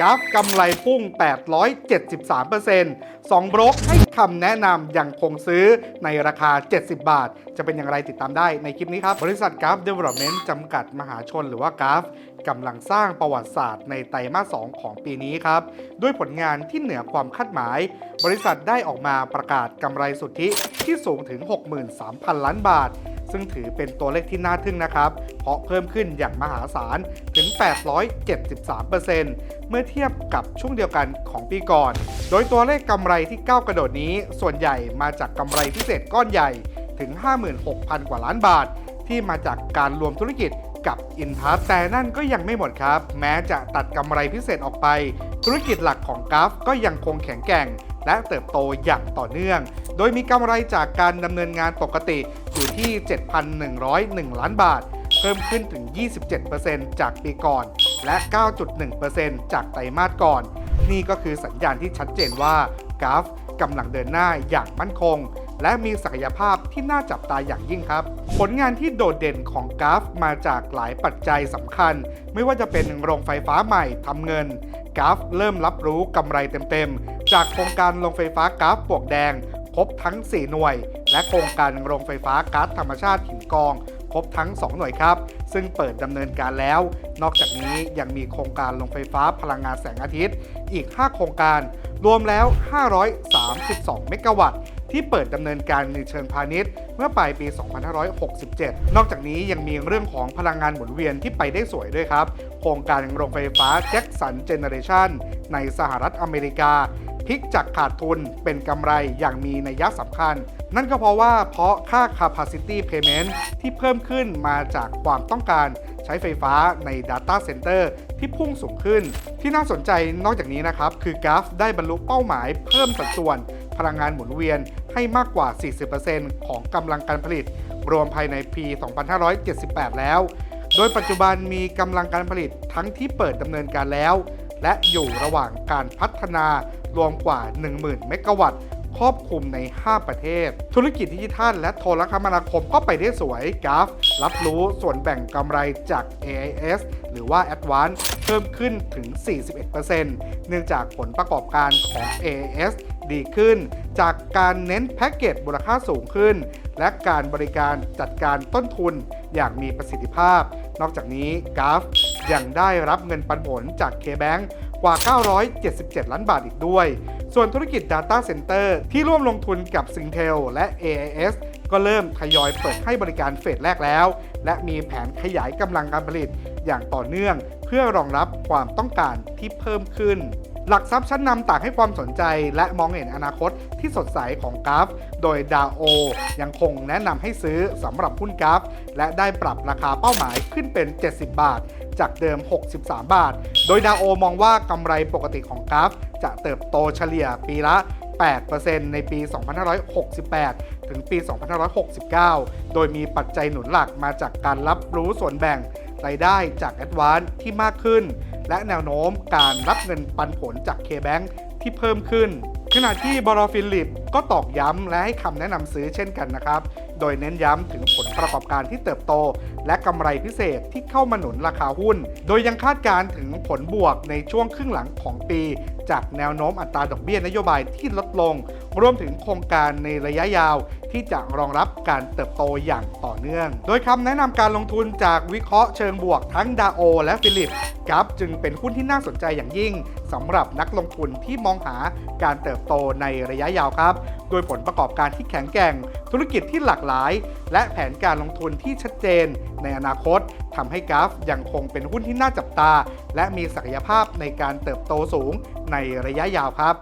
กราฟกำไรพุ่ง 873% 2บรกให้คำแนะนำยังคงซื้อในราคา 70 บาท จะเป็นอย่างไรติดตามได้ในคลิปนี้ครับ บริษัทกราฟเดเวล็อปเมนต์จำกัดมหาชนหรือว่ากราฟกำลังสร้างประวัติศาสตร์ในไตรมาส 2 ของปีนี้ครับ ด้วยผลงานที่เหนือความคาดหมาย บริษัทได้ออกมาประกาศกำไรสุทธิที่สูงถึง 63,000 ล้านบาท ซึ่งถือเป็นตัวเลขที่น่าทึ่งนะครับ เพราะเพิ่มขึ้นอย่างมหาศาลถึง 873%เมื่อเทียบกับช่วงเดียวกันของปีก่อน โดยตัวเลขกำไรที่ก้าวกระโดดนี้ ส่วนใหญ่มาจากกำไรพิเศษก้อนใหญ่ถึง 56,000 กว่าล้านบาท ที่มาจากการรวมธุรกิจกับอินทัสแต่นั่นก็ยังไม่หมดครับ แม้จะตัดกำไรพิเศษออกไป ธุรกิจหลักของกราฟก็ยังคงแข็งแกร่ง และเติบโตอย่างต่อเนื่อง โดยมีกำไรจากการดำเนินงานปกติ อยู่ที่ 7,101 ล้านบาท เพิ่มขึ้นถึง 27%จากปีก่อน และ 9.1%จากไตรมาสก่อน นี่ก็คือสัญญาณที่ชัดเจนว่ากราฟกำลังเดินหน้าอย่างมั่นคง และมีศักยภาพที่น่าจับตาอย่างยิ่งครับ ผลงานที่โดดเด่นของกราฟมาจากหลายปัจจัยสำคัญ ไม่ว่าจะเป็นโรงไฟฟ้าใหม่ทำเงินกราฟเริ่มรับรู้กำไรเต็มๆ จากโครงการโรงไฟฟ้ากราฟปวกแดง ครบทั้ง 4 หน่วย และโครงการโรงไฟฟ้าก๊าซธรรมชาติหินกอง ครบทั้ง 2 หน่วยครับ ซึ่งเปิดดำเนินการแล้ว นอกจากนี้ยังมีโครงการโรงไฟฟ้าพลังงานแสงอาทิตย์ อีก 5 โครงการ รวมแล้ว 532 เมกะวัตต์ที่เปิดดำเนินการในเชิงพาณิชย์ เมื่อปลายปี 2567 นอกจากนี้ยังมีเรื่องของพลังงานหมุนเวียนที่ไปได้สวยด้วยครับ โครงการโรงไฟฟ้าแจ็คสันเจเนเรชันในสหรัฐอเมริกา พลิกจากขาดทุนเป็นกำไรอย่างมีนัยสำคัญ นั่นก็เพราะว่าเพราะค่า capacity payment ที่เพิ่มขึ้นมาจากความต้องการใช้ไฟฟ้าใน Data Center ที่พุ่งสูงขึ้น ที่น่าสนใจนอกจากนี้นะครับ คือกราฟได้บรรลุเป้าหมายเพิ่มสัดส่วนพลังงานหมุนเวียนให้มากกว่า 40%ของกำลังการผลิต รวมภายในปี 2578 แล้ว โดยปัจจุบันมีกำลังการผลิตทั้งที่เปิดดำเนินการแล้ว และอยู่ระหว่างการพัฒนา รวมกว่า 10,000 เมกะวัตต์ครอบคลุมใน 5 ประเทศ ธุรกิจดิจิทัลและโทรคมนาคมก็ไปได้สวยกราฟ รับรู้ส่วนแบ่งกำไรจาก AIS หรือว่า Advance เพิ่มขึ้นถึง 41%เนื่องจากผลประกอบการของ AIS ดีขึ้น จากการเน้นแพ็กเกจมูลค่าสูงขึ้น และการบริการจัดการต้นทุนอย่างมีประสิทธิภาพ นอกจากนี้กราฟยังได้รับเงินปันผลจาก KBank กว่า 977 ล้านบาทอีกด้วย ส่วนธุรกิจ Data Center ที่ร่วมลงทุนกับ Singtel และ AIS ก็เริ่มทยอยเปิดให้บริการเฟสแรกแล้ว และมีแผนขยายกำลังการผลิตอย่างต่อเนื่อง เพื่อรองรับความต้องการที่เพิ่มขึ้นหลักทรัพย์ชั้นนำต่างให้ความสนใจและมองเห็นอนาคตที่สดใสของกราฟ โดยดาโอยังคงแนะนำให้ซื้อสำหรับหุ้นกราฟ และได้ปรับราคาเป้าหมายขึ้นเป็น 70 บาท จากเดิม 63 บาท โดยดาโอมองว่ากำไรปกติของกราฟ จะเติบโตเฉลี่ยปีละ 8%ในปี 2568 ถึงปี 2569 โดยมีปัจจัยหนุนหลักมาจากการรับรู้ส่วนแบ่งรายได้จากแอดวานที่มากขึ้น และแนวโน้มการรับเงินปันผลจาก K-Bank ที่เพิ่มขึ้น ขณะที่บรอฟิลิปก็ตอกย้ำและให้คำแนะนำซื้อเช่นกันนะครับ โดยเน้นย้ำถึงผลประกอบการที่เติบโต และกำไรพิเศษที่เข้ามาหนุนราคาหุ้น โดยยังคาดการณ์ถึงผลบวกในช่วงครึ่งหลังของปี จากแนวโน้มอัตราดอกเบี้ยนโยบายที่ลดลง รวมถึงโครงการในระยะยาวที่จะรองรับการเติบโตอย่างต่อเนื่อง โดยคำแนะนำการลงทุนจากวิเคราะห์เชิงบวกทั้งดาโอและฟิลิปกัฟจึงเป็นหุ้นที่น่าสนใจอย่างยิ่ง สำหรับนักลงทุนที่มองหาการเติบโตในระยะยาวครับ โดยผลประกอบการที่แข็งแกร่ง ธุรกิจที่หลากหลาย และแผนการลงทุนที่ชัดเจน ในอนาคตทำให้กราฟยังคงเป็นหุ้นที่น่าจับตา และมีศักยภาพในการเติบโตสูงในระยะยาวครับ